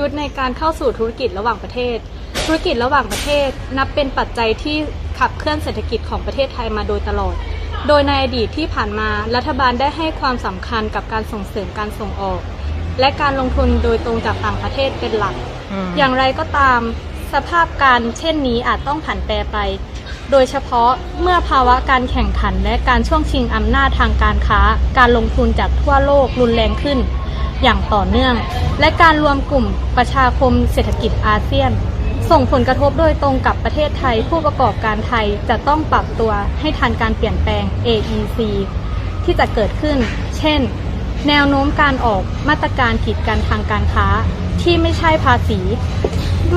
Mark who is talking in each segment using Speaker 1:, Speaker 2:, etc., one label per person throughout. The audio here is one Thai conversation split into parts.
Speaker 1: ยุทธ์ในการเข้าสู่ธุรกิจระหว่างประเทศ ธุรกิจระหว่างประเทศ นับเป็นปัจจัยที่ขับเคลื่อนเศรษฐกิจของประเทศไทยมาโดยตลอด โดยในอดีตที่ผ่านมารัฐบาลได้ให้ความสำคัญกับการส่งเสริมการส่งออก และการลงทุนโดยตรงจากต่างประเทศเป็นหลัก อย่างไรก็ตามสภาพการเช่นนี้อาจต้องผันแปรไป โดยเฉพาะเมื่อภาวะการแข่งขันและการช่วงชิงอำนาจทางการค้า การลงทุนจากทั่วโลกรุนแรงขึ้น อย่างต่อเนื่อง และการรวมกลุ่มประชาคมเศรษฐกิจอาเซียน ส่งผลกระทบโดยตรงกับประเทศไทย ผู้ประกอบการไทยจะต้องปรับตัวให้ทันการเปลี่ยนแปลง AEC ที่จะเกิดขึ้น เช่น แนวโน้มการออกมาตรการกีดกันทางการค้าที่ไม่ใช่ภาษี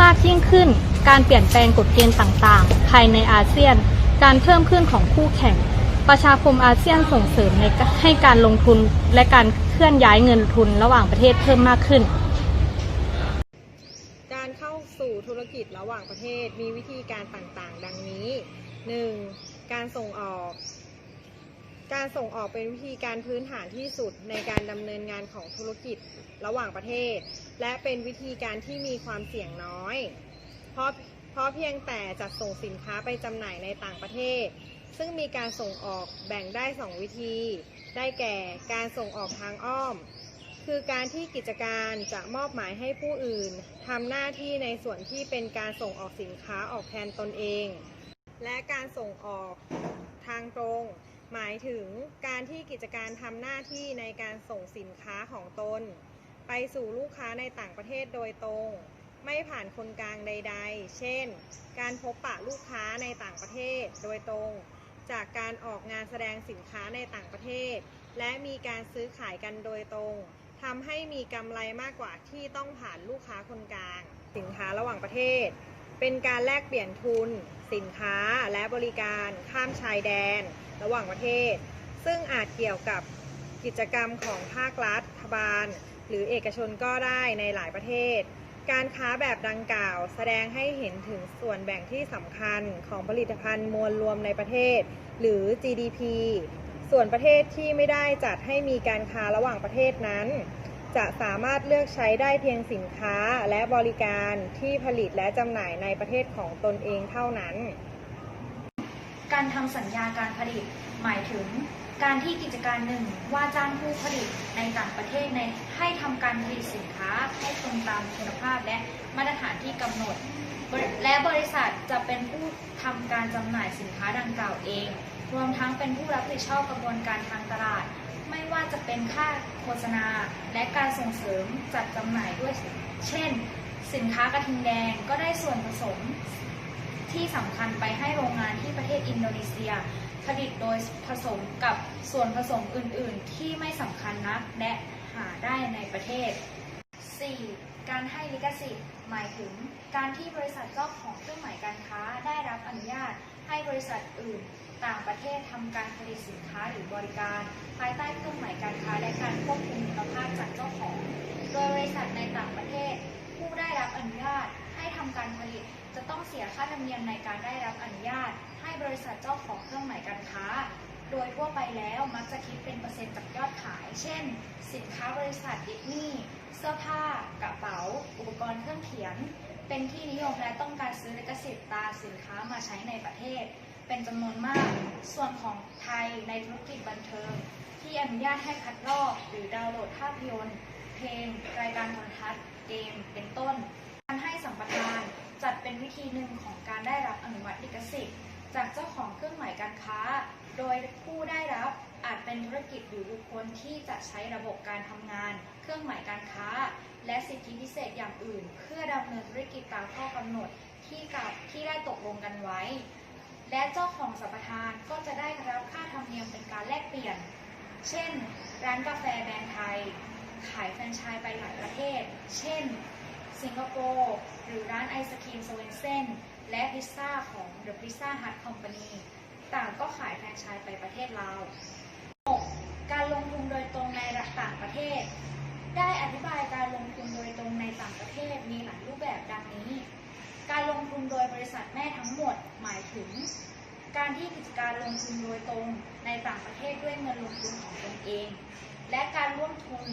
Speaker 1: มากยิ่งขึ้น การเปลี่ยนแปลงกฎเกณฑ์ต่างๆ ภายในอาเซียน การเพิ่มขึ้นของคู่แข่ง ประชาคมอาเซียนส่งเสริมในให้การลงทุนและการเคลื่อนย้ายเงินทุนระหว่างประเทศเพิ่มมากขึ้น
Speaker 2: การเข้าสู่ธุรกิจระหว่างประเทศมีวิธีการต่างๆ ดังนี้ 1. การส่งออก การส่งออกเป็นวิธีการพื้นฐานที่สุดในการดำเนินงานของธุรกิจระหว่างประเทศ และเป็นวิธีการที่มีความเสี่ยงน้อย เพราะ เพราะเพียงแต่จัดส่งสินค้าไปจำหน่ายในต่างประเทศ ซึ่งมีการส่งออกแบ่งได้ 2 วิธี ได้แก่การส่งออกทางอ้อม คือการที่กิจการจะมอบหมายให้ผู้อื่นทำหน้าที่ในส่วนที่เป็นการส่งออกสินค้าออกแทนตนเอง และการส่งออกทางตรง หมายถึงการที่กิจการทำหน้าที่ในการส่งสินค้าของตน ไปสู่ลูกค้าในต่างประเทศโดยตรง ไม่ผ่านคนกลางใด ๆ เช่น การพบปะลูกค้าในต่างประเทศโดยตรง จากการออกงานแสดงสินค้าในต่างประเทศ และมีการซื้อขายกันโดยตรงทำให้มีกำไรมากกว่าที่ต้องผ่านลูกค้าคนกลาง สินค้าระหว่างประเทศ เป็นการแลกเปลี่ยนทุน สินค้าและบริการข้ามชายแดน ระหว่างประเทศ ซึ่งอาจเกี่ยวกับกิจกรรมของภาครัฐบาล หรือเอกชนก็ได้ในหลายประเทศ การค้าแบบดังกล่าว แสดงให้เห็นถึงส่วนแบ่งที่สำคัญของผลิตภัณฑ์มวลรวมในประเทศ หรือ GDP ส่วนประเทศที่ไม่ได้จัดให้มีการค้าระหว่างประเทศนั้น จะสามารถเลือกใช้ได้เพียงสินค้าและบริการที่ผลิตและจำหน่ายในประเทศของตนเองเท่านั้น
Speaker 3: การทำสัญญาการผลิตหมายถึง การที่กิจการหนึ่งว่าจ้างผู้ผลิตในต่างประเทศในให้ทำการผลิตสินค้าให้ตรงตามคุณภาพและมาตรฐานที่กำหนด และบริษัทจะเป็นผู้ทำการจำหน่ายสินค้าดังกล่าวเอง รวมทั้งเป็นผู้รับผิดชอบกระบวนการทางตลาด ไม่ว่าจะเป็นค่าโฆษณา และการส่งเสริมจัดจำหน่ายด้วย เช่น สินค้ากระทิงแดงก็ได้ส่วนผสม ที่สำคัญไปให้โรงงานที่ประเทศอินโดนีเซีย ผลิตโดยผสมกับส่วนผสมอื่น ๆ ที่ไม่สำคัญนักและหาได้ในประเทศ 4. การให้ลิขสิทธิ์หมายถึง การที่บริษัทเจ้าของเครื่องหมายการค้าได้รับอนุญาต ให้บริษัทอื่น ต่างประเทศทำการผลิตสินค้าหรือบริการ ภายใต้เครื่องหมายการค้าและการควบคุมคุณภาพจากเจ้าของ โดยบริษัทในต่างประเทศ ผู้ได้รับอนุญาตให้ทำการผลิต จะต้องเสียค่าธรรมเนียมในการได้รับอนุญาต ให้บริษัทเจ้าของเครื่องหมายการค้า โดยทั่วไปแล้วมักจะคิดเป็นเปอร์เซ็นต์จากยอดขาย เช่น สินค้าบริษัทดิสนีย์เสื้อผ้ากระเป๋า อุปกรณ์เครื่องเขียน เป็นที่นิยมและต้องการซื้อลิขสิทธิ์ตราสินค้ามาใช้ในประเทศ เป็นจำนวนมาก ส่วนของไทยในธุรกิจบันเทิง ที่อนุญาตให้คัดลอกหรือดาวน์โหลดภาพยนตร์ เพลง รายการโทรทัศน์ เกม เป็นต้น การให้สัมปทาน จัดเป็นวิธีหนึ่งของการได้รับอนุมัติลิขสิทธิ์ จากเจ้าของเครื่องหมายการค้า โดยผู้ได้รับอาจเป็นธุรกิจหรือบุคคลที่จะใช้ระบบการทำงาน เครื่องหมายการค้า และสิทธิพิเศษอย่างอื่น เพื่อดำเนินธุรกิจตามข้อกำหนดที่กับที่ได้ตกลงกันไว้ และเจ้าของสัมปทานก็จะได้รับค่าธรรมเนียมเป็นการแลกเปลี่ยน เช่น ร้านกาแฟแบรนด์ไทย ขายแฟรนไชส์ไปหลายประเทศ เช่น สิงคโปร์หรือร้านไอศครีมสเวนเซนและพิซซ่าของ The Pizza Hut Company ต่างก็ขายแฟรนไชส์ไปประเทศลาว 6. การลงทุนโดยตรงในต่างประเทศ ได้อธิบายการลงทุนโดยตรงในต่างประเทศมีหลายรูปแบบดังนี้ การลงทุนโดยบริษัทแม่ทั้งหมดหมายถึง การที่กิจการลงทุนโดยตรงในต่างประเทศด้วยเงินลงทุนของตนเอง และการร่วมทุน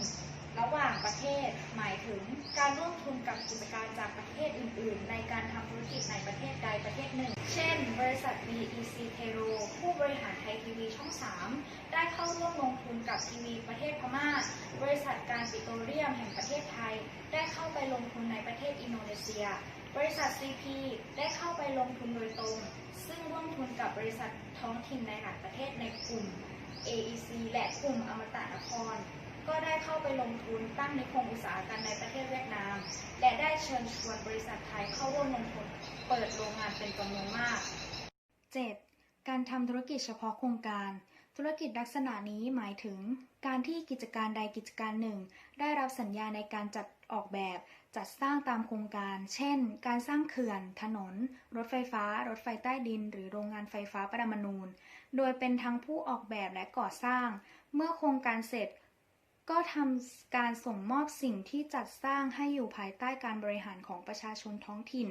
Speaker 3: ระหว่างประเทศ หมายถึงการร่วมทุนกับกิจการจากประเทศอื่น ๆ ในการทำธุรกิจในประเทศใดประเทศหนึ่ง เช่น บริษัท BEC p a y r o ผู้บริหารไทยทีวีช่อง 3 ได้เข้าร่วมลงทุนกับทีวีประเทศพม่า บริษัทการปิโตรเลียมแห่งประเทศไทย ได้เข้าไปลงทุนในประเทศอินโดนีเซีย บริษัท CP ได้เข้าไปลงทุนโดยตรง ซึ่งร่วมทุนกับบริษัทท้องถิ่นในหลายประเทศในกลุ่ม AEC และกลุ่มอมตะนคร ก็ได้เข้าไปลงทุนตั้งนิคมอุตสาหกรรมในประเทศเวียดนาม และได้เชิญชวนบริษัทไทยเข้าร่วมลงทุนเปิดโรงงานเป็นจำนวนมาก 7. การทำธุรกิจเฉพาะโครงการ ธุรกิจลักษณะนี้หมายถึง การที่กิจการใดกิจการหนึ่ง ได้รับสัญญาในการจัดออกแบบ จัดสร้างตามโครงการ เช่น การสร้างเขื่อน ถนน รถไฟฟ้า รถไฟใต้ดิน หรือโรงงานไฟฟ้าปรมาณูโดยเป็นทั้งผู้ออกแบบและก่อสร้าง เมื่อโครงการเสร็จ ก็ทำการส่งมอบสิ่งที่จัดสร้างให้อยู่ภายใต้การบริหารของประชาชนท้องถิ่น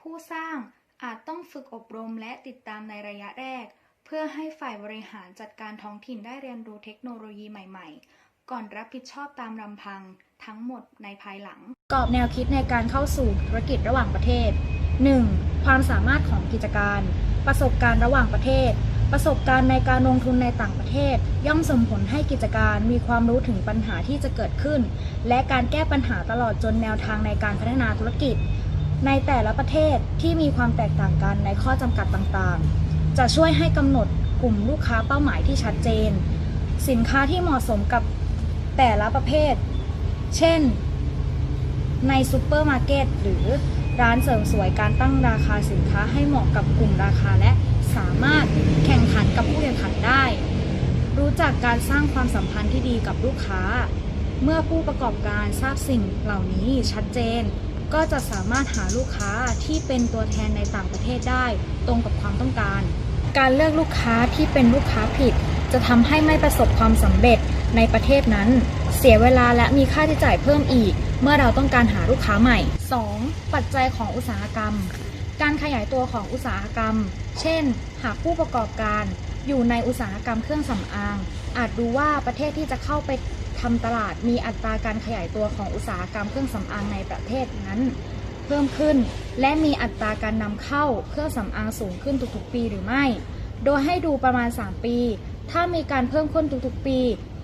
Speaker 3: ผู้สร้างอาจต้องฝึกอบรมและติดตามในระยะแรก เพื่อให้ฝ่ายบริหารจัดการท้องถิ่นได้เรียนรู้เทคโนโลยีใหม่ ๆ ก่อนรับผิดชอบตามลำพังทั้งหมดในภายหลัง กรอบแนวคิดในการเข้าสู่ธุรกิจระหว่างประเทศ 1. ความสามารถของกิจการ ประสบการณ์ระหว่างประเทศ ประสบการณ์ในการลงทุนในต่างประเทศ ย่อมส่งผลให้กิจการมีความรู้ถึงปัญหาที่จะเกิดขึ้น และการแก้ปัญหาตลอดจนแนวทางในการพัฒนาธุรกิจ ในแต่ละประเทศที่มีความแตกต่างกันในข้อจำกัดต่างๆ จะช่วยให้กำหนดกลุ่มลูกค้าเป้าหมายที่ชัดเจน สินค้าที่เหมาะสมกับแต่ละประเภท เช่น ในซูเปอร์มาร์เก็ตหรือร้านเสริมสวยการตั้งราคาสินค้าให้เหมาะกับกลุ่มราคาและ สามารถแข่งขันกับผู้แข่งขันได้ รู้จักการสร้างความสัมพันธ์ที่ดีกับลูกค้า เมื่อผู้ประกอบการทราบสิ่งเหล่านี้ชัดเจน ก็จะสามารถหาลูกค้าที่เป็นตัวแทนในต่างประเทศได้ ตรงกับความต้องการ การเลือกลูกค้าที่เป็นลูกค้าผิด จะทำให้ไม่ประสบความสำเร็จในประเทศนั้น เสียเวลาและมีค่าใช้จ่ายเพิ่มอีก เมื่อเราต้องการหาลูกค้าใหม่ 2. ปัจจัยของอุตสาหกรรม การขยายตัวของอุตสาหกรรม เช่น หากผู้ประกอบการอยู่ในอุตสาหกรรมเครื่องสำอาง อาจดูว่าประเทศที่จะเข้าไปทำตลาดมีอัตราการขยายตัวของอุตสาหกรรมเครื่องสำอางในประเทศนั้น เพิ่มขึ้น และมีอัตราการนำเข้าเครื่องสำอางสูงขึ้นทุกๆ ปีหรือไม่ โดยให้ดูประมาณ 3 ปี ถ้ามีการเพิ่มขึ้นทุกๆ ปี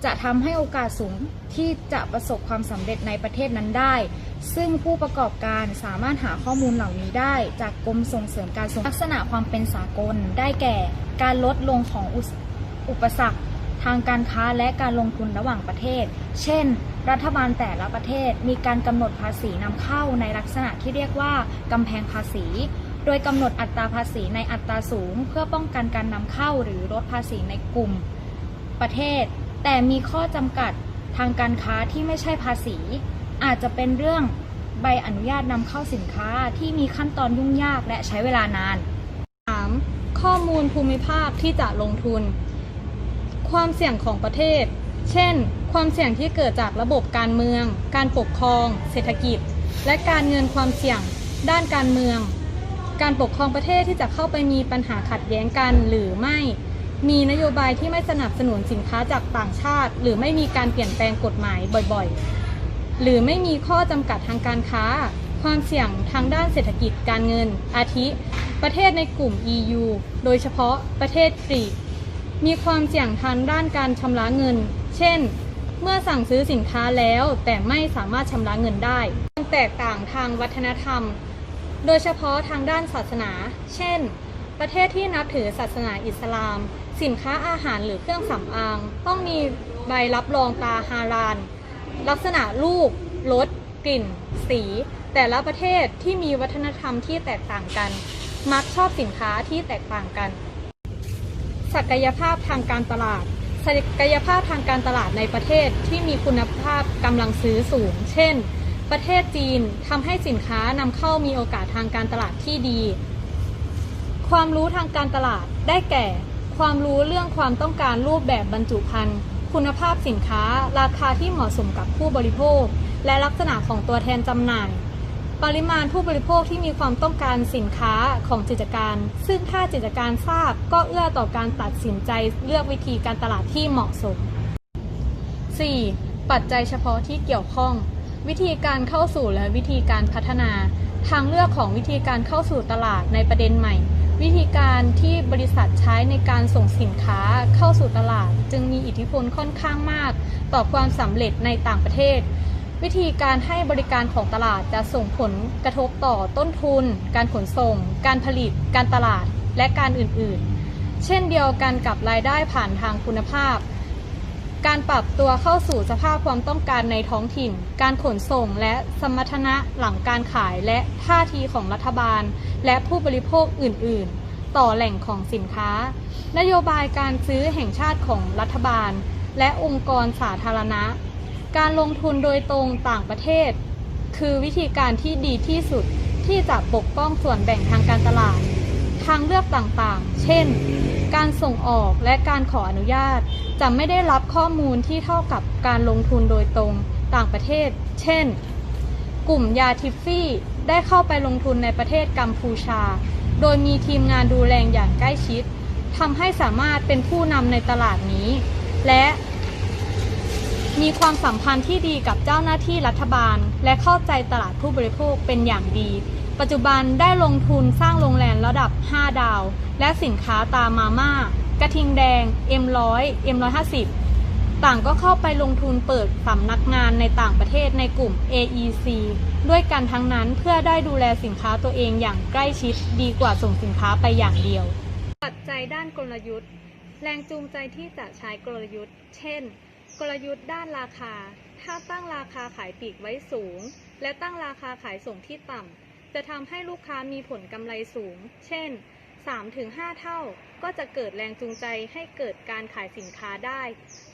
Speaker 3: จะทำให้โอกาสสูงที่จะประสบความสำเร็จในประเทศนั้นได้ ซึ่งผู้ประกอบการสามารถหาข้อมูลเหล่านี้ได้จากกรมส่งเสริมการส่งลักษณะความเป็นสากล ได้แก่การลดลงของอุสอุปสรรค ทางการค้าและการลงทุนระหว่างประเทศ เช่น รัฐบาลแต่ละประเทศมีการกำหนดภาษีนำเข้าในลักษณะที่เรียกว่ากำแพงภาษี โดยกำหนดอัตราภาษีในอัตราสูง เพื่อป้องกันการนำเข้าหรือลดภาษีในกลุ่มประเทศ แต่มีข้อจำกัดทางการค้าที่ไม่ใช่ภาษี อาจจะเป็นเรื่องใบอนุญาตนำเข้าสินค้าที่มีขั้นตอนยุ่งยากและใช้เวลานาน
Speaker 1: 3. ข้อมูลภูมิภาคที่จะลงทุน ความเสี่ยงของประเทศ เช่น ความเสี่ยงที่เกิดจากระบบการเมือง การปกครอง เศรษฐกิจ และการเงินความเสี่ยง ด้านการเมือง การปกครองประเทศที่จะเข้าไปมีปัญหาขัดแย้งกันหรือไม่ มีนโยบายที่ไม่สนับสนุนสินค้าจากต่างชาติ หรือไม่มีการเปลี่ยนแปลงกฎหมายบ่อยๆ หรือไม่มีข้อจำกัดทางการค้า ความเสี่ยงทางด้านเศรษฐกิจการเงิน อาทิ ประเทศในกลุ่ม EU โดยเฉพาะประเทศกรีกมีความเสี่ยงทางด้านการชำระเงิน เช่น เมื่อสั่งซื้อสินค้าแล้วแต่ไม่สามารถชำระเงินได้แตกต่างทางวัฒนธรรม โดยเฉพาะทางด้านศาสนา เช่น ประเทศที่นับถือศาสนาอิสลาม สินค้าอาหารหรือเครื่องสำอาง ต้องมีใบรับรองตาฮาลาล ลักษณะรูปรสกลิ่น สี แต่ละประเทศที่มีวัฒนธรรมที่แตกต่างกัน มักชอบสินค้าที่แตกต่างกัน ศักยภาพทางการตลาด ศักยภาพทางการตลาดในประเทศที่มีคุณภาพกำลังซื้อสูง เช่น ประเทศจีนทำให้สินค้านำเข้ามีโอกาสทางการตลาดที่ดี ความรู้ทางการตลาดได้แก่ ความรู้เรื่องความต้องการรูปแบบบรรจุภัณฑ์ คุณภาพสินค้า ราคาที่เหมาะสมกับผู้บริโภค และลักษณะของตัวแทนจำหน่าย ปริมาณผู้บริโภคที่มีความต้องการสินค้าของกิจการ ซึ่งถ้ากิจการทราบก็เอื้อต่อการตัดสินใจเลือกวิธีการตลาดที่เหมาะสม 4. ปัจจัยเฉพาะที่เกี่ยวข้อง วิธีการเข้าสู่และวิธีการพัฒนา ทางเลือกของวิธีการเข้าสู่ตลาดในประเด็นใหม่ วิธีการที่บริษัทใช้ในการส่งสินค้าเข้าสู่ตลาด จึงมีอิทธิพลค่อนข้างมาก ต่อความสำเร็จในต่างประเทศ วิธีการให้บริการของตลาดจะส่งผลกระทบต่อต้นทุน การขนส่ง การผลิต การตลาด และการอื่นๆ เช่นเดียวกันกับรายได้ผ่านทางคุณภาพ การปรับตัวเข้าสู่สภาพความต้องการในท้องถิ่น การขนส่งและสมรรถนะหลังการขายและท่าทีของรัฐบาล และผู้บริโภคอื่น ๆ ต่อแหล่งของสินค้า นโยบายการซื้อแห่งชาติของรัฐบาล และองค์กรสาธารณะ การลงทุนโดยตรงต่างประเทศ คือวิธีการที่ดีที่สุดที่จะปกป้องส่วนแบ่งทางการตลาด ทางเลือกต่างๆ เช่น การส่งออกและการขออนุญาต จะไม่ได้รับข้อมูลที่เท่ากับการลงทุนโดยตรงต่างประเทศ เช่น กลุ่มยาทิฟฟี่ได้เข้าไปลงทุนในประเทศกัมพูชา โดยมีทีมงานดูแลอย่างใกล้ชิดทำให้สามารถเป็นผู้นำในตลาดนี้ และมีความสัมพันธ์ที่ดีกับเจ้าหน้าที่รัฐบาล และเข้าใจตลาดผู้บริโภคเป็นอย่างดี ปัจจุบันได้ลงทุนสร้างโรงแรมระดับ 5 ดาว และสินค้าตามมาม่า กระทิงแดง M100 M150 ต่างก็เข้าไปลงทุนเปิดสำนักงานในต่างประเทศในกลุ่ม AEC ด้วยกันทั้งนั้นเพื่อได้ดูแลสินค้าตัวเองอย่างใกล้ชิดดีกว่าส่งสินค้าไปอย่างเดียว ปัจจัยด้านกลยุทธ์ แรงจูงใจที่จะใช้กลยุทธ์ เช่น กลยุทธ์ด้านราคา ถ้าตั้งราคาขายปลีกไว้สูง และตั้งราคาขายส่งที่ต่ำ จะทำให้ลูกค้ามีผลกำไรสูง เช่น 3-5 เท่าก็จะเกิดแรงจูงใจให้เกิดการขายสินค้าได้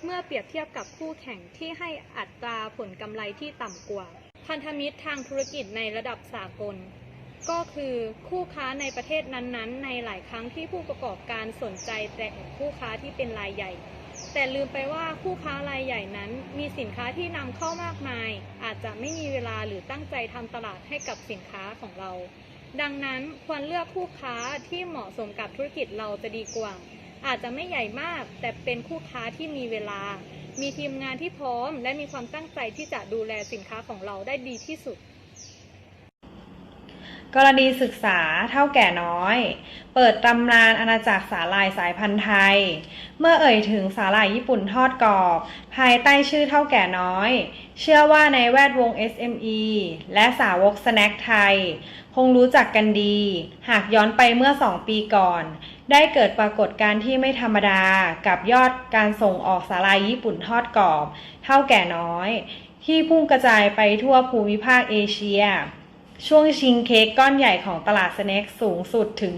Speaker 1: เมื่อเปรียบเทียบกับคู่แข่งที่ให้อัตราผลกำไรที่ต่ำกว่า พันธมิตรทางธุรกิจในระดับสากล ก็คือคู่ค้าในประเทศนั้นๆ ในหลายครั้งที่ผู้ประกอบการสนใจแต่คู่ค้าที่เป็นรายใหญ่ แต่ลืมไปว่าคู่ค้ารายใหญ่นั้น มีสินค้าที่นำเข้ามากมาย อาจจะไม่มีเวลาหรือตั้งใจทำตลาดให้กับสินค้าของเรา ดังนั้นควรเลือกคู่ค้าที่เหมาะสมกับธุรกิจเราจะดีกว่า อาจจะไม่ใหญ่มาก แต่เป็นคู่ค้าที่มีเวลา มีทีมงานที่พร้อม และมีความตั้งใจที่จะดูแลสินค้าของเราได้ดีที่สุด
Speaker 4: กรณีศึกษาเท่าแก่น้อย เปิดตำนานอาณาจักรสาหร่ายสายพันธุ์ไทย เมื่อเอ่ยถึงสาหร่ายญี่ปุ่นทอดกรอบ ภายใต้ชื่อเท่าแก่น้อย เชื่อว่าในแวดวง SME และสาวกสแน็คไทย คงรู้จักกันดี หากย้อนไปเมื่อ 2 ปีก่อน ได้เกิดปรากฏการณ์ที่ไม่ธรรมดากับยอดการส่งออกสาหร่ายญี่ปุ่นทอดกรอบ เท่าแก่น้อย ที่พุ่งกระจายไปทั่วภูมิภาคเอเชีย ช่วงชิงเค้กก้อนใหญ่ของตลาดสแน็คสูงสุดถึง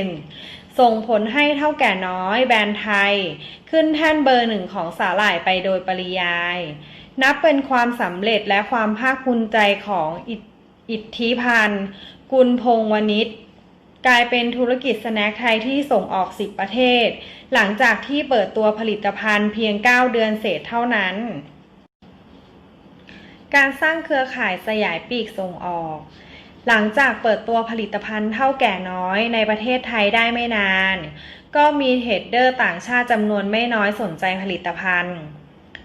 Speaker 4: 70%ส่งผลให้เท่าแก่น้อยแบรนด์ไทย ขึ้นแท่นเบอร์หนึ่งของสาหร่ายไปโดยปริยาย นับเป็นความสำเร็จและความภาคภูมิใจของอิทธิพันธ์กุลพงษ์วณิชกลายเป็นธุรกิจสแน็คไทยที่ส่งออก 10 ประเทศ หลังจากที่เปิดตัวผลิตภัณฑ์เพียง 9 เดือนเศษเท่านั้น การสร้างเครือข่ายสยายปีกส่งออก หลังจากเปิดตัวผลิตภัณฑ์เท่าแก่น้อยในประเทศไทยได้ไม่นาน ก็มีเทรดเดอร์ต่างชาติจำนวนไม่น้อยสนใจผลิตภัณฑ์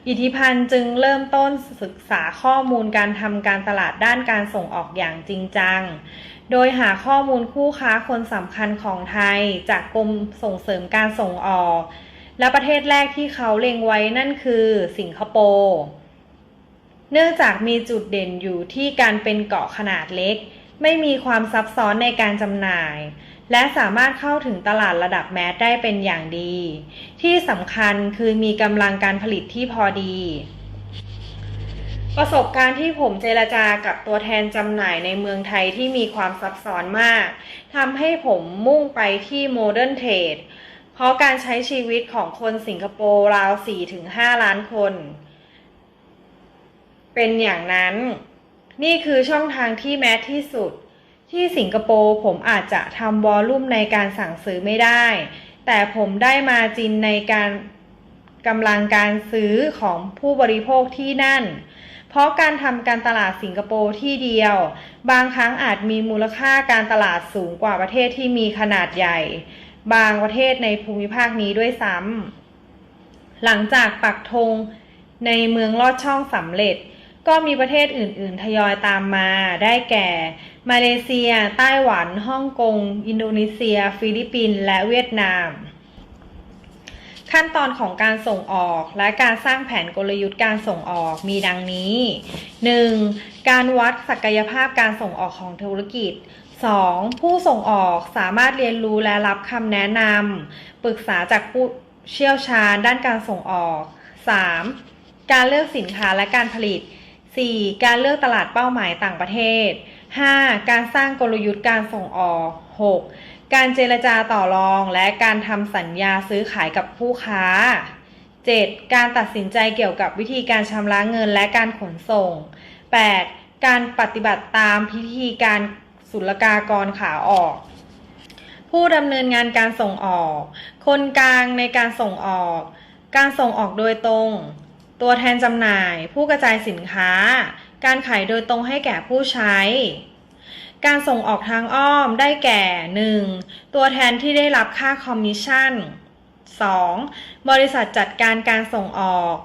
Speaker 4: อิทธิพันธ์จึงเริ่มต้นศึกษาข้อมูลการทำการตลาดด้านการส่งออกอย่างจริงจัง โดยหาข้อมูลคู่ค้าคนสำคัญของไทยจากกรมส่งเสริมการส่งออก และประเทศแรกที่เขาเล็งไว้นั่นคือสิงคโปร์ เนื่องจากมีจุดเด่นอยู่ที่การเป็นเกาะขนาดเล็ก ไม่มีความซับซ้อนในการจำหน่าย และสามารถเข้าถึงตลาดระดับแมสได้เป็นอย่างดี ที่สำคัญคือมีกำลังการผลิตที่พอดี ประสบการณ์ที่ผมเจรจากับตัวแทนจำหน่ายในเมืองไทยที่มีความซับซ้อนมากทำให้ผมมุ่งไปที่โมเดิร์นเทรดเพราะการใช้ชีวิตของคนสิงคโปร์ราว 4-5 ล้านคน เป็นอย่างนั้น นี่คือช่องทางที่แมสที่สุด ที่สิงคโปร์ผมอาจจะทำวอลลุ่มในการสั่งซื้อไม่ได้ แต่ผมได้มาจินในการกำลังการซื้อของผู้บริโภคที่นั่น เพราะการทำการตลาดสิงคโปร์ที่เดียว บางครั้งอาจมีมูลค่าการตลาดสูงกว่าประเทศที่มีขนาดใหญ่ บางประเทศในภูมิภาคนี้ด้วยซ้ำหลังจากปักธงในเมืองลอดช่องสำเร็จ ก็มีประเทศอื่น ๆ ทยอยตามมาได้แก่ มาเลเซีย ไต้หวัน ฮ่องกง อินโดนีเซีย ฟิลิปปินส์และเวียดนาม ขั้นตอนของการส่งออกและการสร้างแผนกลยุทธ์การส่งออกมีดังนี้ 1. การวัดศักยภาพการส่งออกของธุรกิจ 2. ผู้ส่งออกสามารถเรียนรู้และรับคำแนะนำปรึกษาจากผู้เชี่ยวชาญด้านการส่งออก 3. การเลือกสินค้าและการผลิต 4. การเลือกตลาดเป้าหมายต่างประเทศ 5. การสร้างกลยุทธ์การส่งออก 6. การเจรจาต่อรองและการทำสัญญาซื้อขายกับผู้ค้า 7. การตัดสินใจเกี่ยวกับวิธีการชำระเงินและการขนส่ง 8. การปฏิบัติตามพิธีการศุลกากรขาออก ผู้ดำเนินงานการส่งออก คนกลางในการส่งออก การส่งออกโดยตรง ตัวแทนจำหน่าย ผู้กระจายสินค้า การขายโดยตรงให้แก่ผู้ใช้ การส่งออกทางอ้อมได้แก่ 1. ตัวแทนที่ได้รับค่าคอมมิชชั่น 2. บริษัทจัดการการส่งออก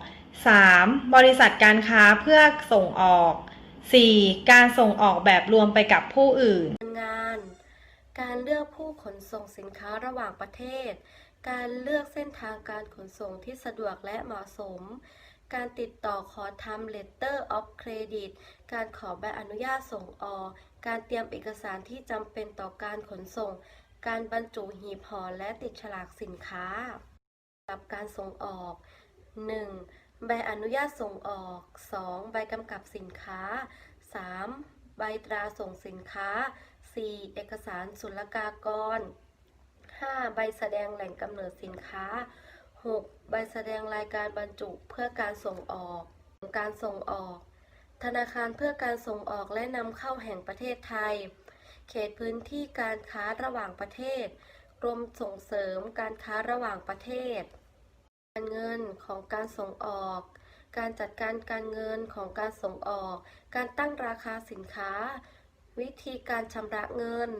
Speaker 4: 3. บริษัทการค้าเพื่อส่งออก 4. การส่งออกแบบรวมไปกับผู้อื่น
Speaker 5: งาน การเลือกผู้ขนส่งสินค้าระหว่างประเทศ การเลือกเส้นทางการขนส่งที่สะดวกและเหมาะสม การติดต่อขอทำ letter of credit การขอใบอนุญาตส่งออก การเตรียมเอกสารที่จำเป็นต่อการขนส่ง การบรรจุหีบห่อและติดฉลากสินค้าสำหรับการส่งออก 1. ใบอนุญาตส่งออก 2. ใบกำกับสินค้า 3. ใบตราส่งสินค้า 4. เอกสารศุลกากร 5. ใบแสดงแหล่งกำเนิดสินค้า 6. ใบแสดงรายการบรรจุเพื่อการส่งออก การส่งออก ธนาคารเพื่อการส่งออกและนำเข้าแห่งประเทศไทย เขตพื้นที่การค้าระหว่างประเทศ กรมส่งเสริมการค้าระหว่างประเทศ การเงินของการส่งออก การจัดการการเงินของการส่งออก การตั้งราคาสินค้า วิธีการชำระเงิน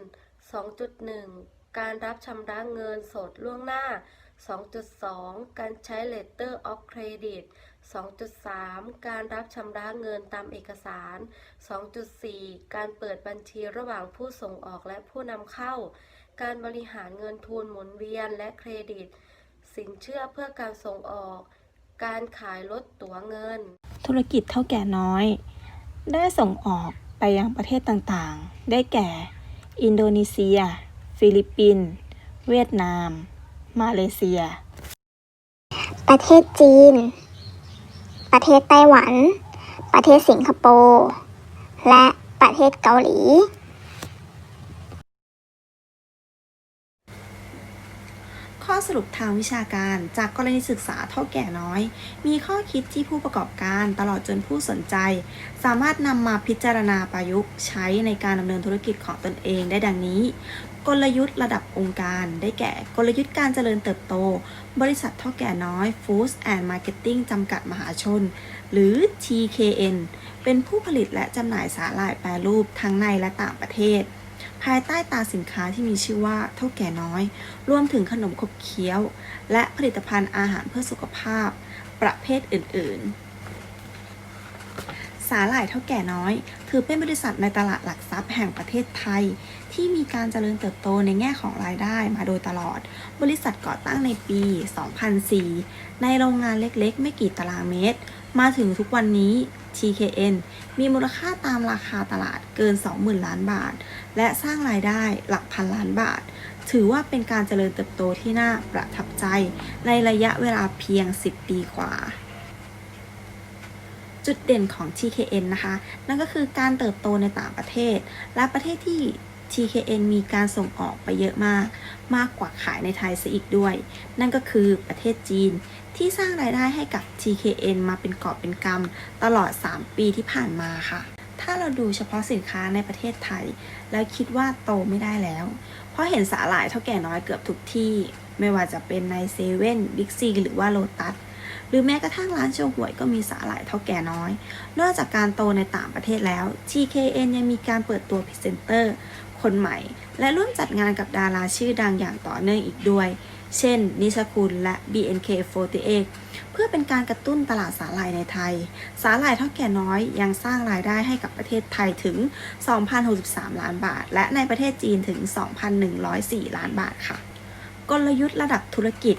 Speaker 5: 2.1 การรับชำระเงินสดล่วงหน้า 2.2 การใช้ letter of credit 2.3 การรับชำระเงินตามเอกสาร 2.4 การเปิดบัญชีระหว่างผู้ส่งออกและผู้นำเข้า การบริหารเงินทุนหมุนเวียนและเครดิต สินเชื่อเพื่อการส่งออก การขายลดตั๋วเงิน
Speaker 6: ธุรกิจเท่าแก่น้อย ได้ส่งออกไปยังประเทศต่างๆ ได้แก่ อินโดนีเซีย ฟิลิปปินส์ เวียดนาม มาเลเซีย
Speaker 7: ประเทศจีน ประเทศไต้หวัน ประเทศสิงคโปร์ และประเทศเกาหลี
Speaker 6: ข้อ สรุปทางวิชาการจากกรณีศึกษาเท่าแก่น้อย มีข้อคิดที่ผู้ประกอบการตลอดจนผู้สนใจ สามารถนำมาพิจารณาประยุกต์ใช้ในการดำเนินธุรกิจของตนเองได้ดังนี้ กลยุทธ์ระดับองค์การ ได้แก่กลยุทธ์การเจริญเติบโต บริษัทเท่าแก่น้อย Foods and Marketing จำกัดมหาชน หรือ TKN เป็นผู้ผลิตและจำหน่ายสาหร่ายแปรรูปทั้งในและต่างประเทศ ภายใต้ตาสินค้าที่มีชื่อว่าเท่าแก่น้อย รวมถึงขนมขบเคี้ยว และผลิตภัณฑ์อาหารเพื่อสุขภาพ ประเภทอื่น ๆ สาหร่ายเท่าแก่น้อย ถือเป็นบริษัทในตลาดหลักทรัพย์แห่งประเทศไทย ที่มีการเจริญเติบโตในแง่ของรายได้มาโดยตลอด บริษัทก่อตั้งในปี 2004 ในโรงงานเล็กๆ ไม่กี่ตารางเมตร มาถึงทุกวันนี้ TKN มีมูลค่าตามราคาตลาดเกิน 20,000 ล้านบาท และสร้างรายได้หลักพันล้านบาท ถือว่าเป็นการเจริญเติบโตที่น่าประทับใจ ในระยะเวลาเพียง 10 ปีกว่าจุดเด่นของ TKN นะคะ นั่นก็คือการเติบโตในต่างประเทศ และประเทศที่ TKN มีการส่งออกไปเยอะมาก มากกว่าขายในไทยซะอีกด้วย นั่นก็คือประเทศจีน ที่สร้างรายได้ให้กับ TKN มาเป็นกอบเป็นกำตลอด 3 ปีที่ผ่านมาค่ะ ถ้าเราดูเฉพาะสินค้าในประเทศไทย แล้วคิดว่าโตไม่ได้แล้ว เพราะเห็นสาหร่ายเท่าแก่น้อยเกือบทุกที่ ไม่ว่าจะเป็นในเซเว่นบิ๊กซีหรือว่าโลตัสหรือแม้กระทั่งร้านโชห่วยก็มีสาหร่ายเท่าแก่น้อย นอกจากการโตในต่างประเทศแล้ว TKN ยังมีการเปิดตัวพรีเซนเตอร์คนใหม่ และร่วมจัดงานกับดาราชื่อดังอย่างต่อเนื่องอีกด้วย เช่น นิชคุณและ BNK48 เพื่อเป็นการกระตุ้นตลาดสาหร่ายในไทย สาหร่ายเท่าแก่น้อยยังสร้างรายได้ให้กับประเทศไทยถึง 2,063 ล้านบาท และในประเทศจีนถึง 2,104 ล้านบาทค่ะ กลยุทธ์ระดับธุรกิจ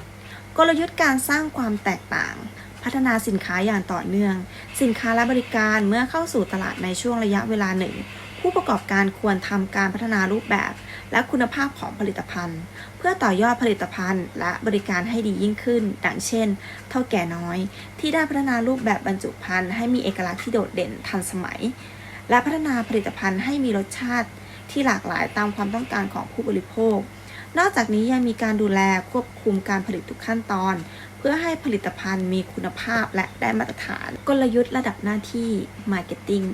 Speaker 6: กลยุทธ์การสร้างความแตกต่างพัฒนาสินค้าอย่างต่อเนื่อง สินค้าและบริการเมื่อเข้าสู่ตลาดในช่วงระยะเวลาหนึ่ง ผู้ประกอบการควรทำการพัฒนารูปแบบ และคุณภาพของผลิตภัณฑ์ เพื่อต่อยอดผลิตภัณฑ์ และบริการให้ดียิ่งขึ้น ดังเช่น เท่าแก่น้อย ที่ได้พัฒนารูปแบบบรรจุภัณฑ์ให้มีเอกลักษณ์ที่โดดเด่นทันสมัย และพัฒนาผลิตภัณฑ์ให้มีรสชาติที่หลากหลายตามความต้องการของผู้บริโภค นอกจากนี้ยังมีการดูแลควบคุมการผลิตทุกขั้นตอน เพื่อให้ผลิตภัณฑ์มีคุณภาพและได้มาตรฐาน กลยุทธ์ระดับหน้าที่ Marketing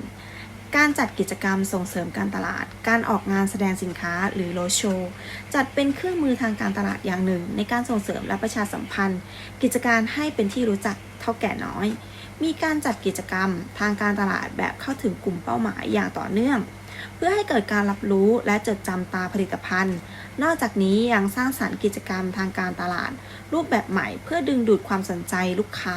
Speaker 6: การจัดกิจกรรมส่งเสริมการตลาด การออกงานแสดงสินค้าหรือโรโชว์จัดเป็นเครื่องมือทางการตลาดอย่างหนึ่ง ในการส่งเสริมและประชาสัมพันธ์ กิจการให้เป็นที่รู้จักเท่าแก่น้อย มีการจัดกิจกรรมทางการตลาดแบบเข้าถึงกลุ่มเป้าหมายอย่างต่อเนื่อง เพื่อให้เกิดการรับรู้และจดจำตาผลิตภัณฑ์ นอกจากนี้ยังสร้างสารรค์กิจกรรมทางการตลาด รูปแบบใหม่เพื่อดึงดูดความสนใจลูกค้า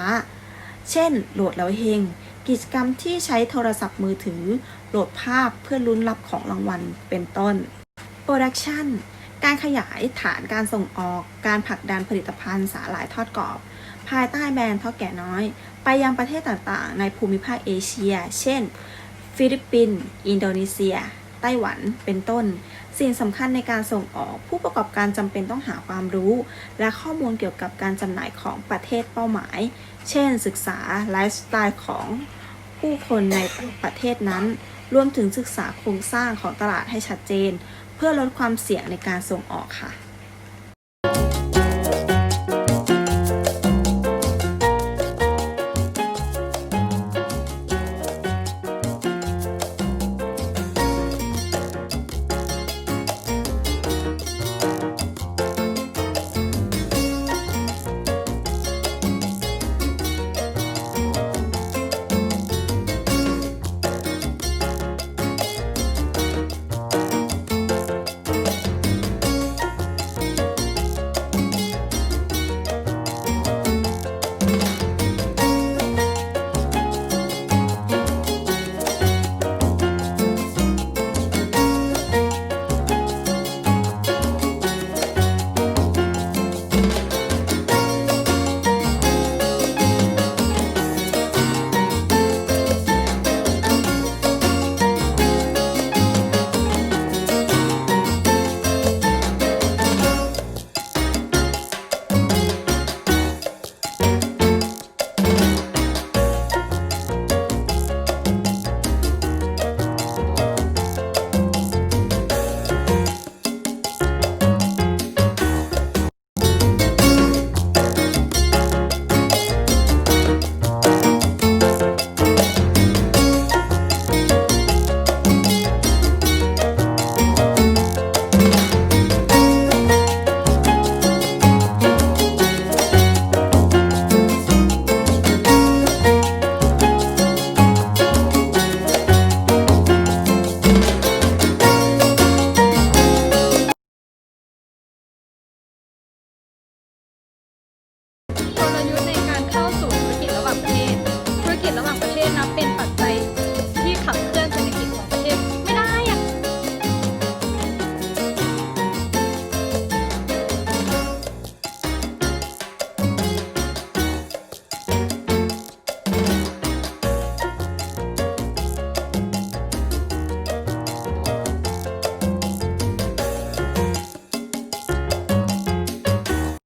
Speaker 6: เช่น โหลดแล้วเฮง กิจกรรมที่ใช้โทรศัพท์มือถือ โหลดภาพเพื่อลุ้นรับของรางวัล เป็นต้น Production การขยายฐานการส่งออก การผลักดันผลิตภัณฑ์สาหร่ายทอดกรอบ ภายใต้แบรนด์ทอดแก่น้อย ไปยังประเทศต่างๆ ในภูมิภาคเอเชีย เช่น ฟิลิปปินส์ อินโดนีเซีย ไต้หวัน เป็นต้น สิ่งสำคัญในการส่งออก ผู้ประกอบการจำเป็นต้องหาความรู้ และข้อมูลเกี่ยวกับการจำหน่ายของประเทศเป้าหมาย เช่น ศึกษาไลฟ์สไตล์ของผู้คนในประเทศนั้น รวมถึงศึกษาโครงสร้างของตลาดให้ชัดเจน เพื่อลดความเสี่ยงในการส่งออกค่ะ